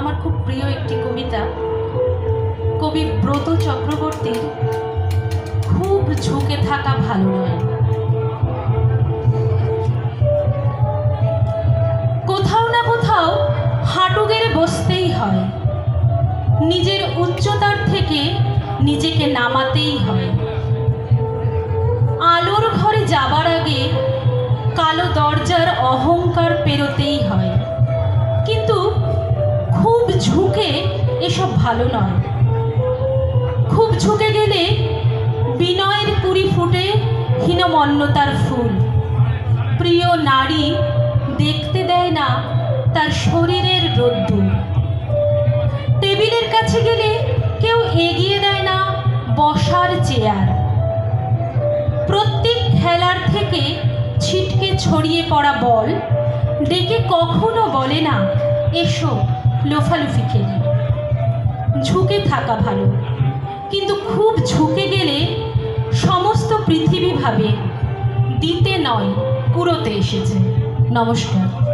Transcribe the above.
আমার খুব প্রিয় একটি কবিতা। কবি ব্রত চক্রবর্তীর খুব ঝুঁকে থাকা ভালো নয়। কোথাও না কোথাও হাঁটু গেড়ে বসতেই হয়। নিজের উচ্চতার থেকে নিজেকে নামাতেই হয়। আলোর ঘরে যাবার আগে কালো দরজার অহংকার পেরোতেই হয়। ভালো নয়। খুব ঝুঁকে গেলে বিনয়ের কুড়ি ফুটে হীনমন্যতার ফুল। প্রিয় নারী দেখতে দেয় না তার শরীরের রোদ্দুর। টেবিলের কাছে গেলে কেউ এগিয়ে দেয় না বসার চেয়ার। প্রত্যেক খেলার থেকে ছিটকে ছড়িয়ে পড়া বল ডেকে কখনো বলে না, এসো, লোফালুফি খেলি। ঝুঁকে থাকা ভালো। কিন্তু খুব ঝুঁকে গেলে সমস্ত পৃথিবী ভাবে দিতে নয়, পুরোতে এসেছে। নমস্কার।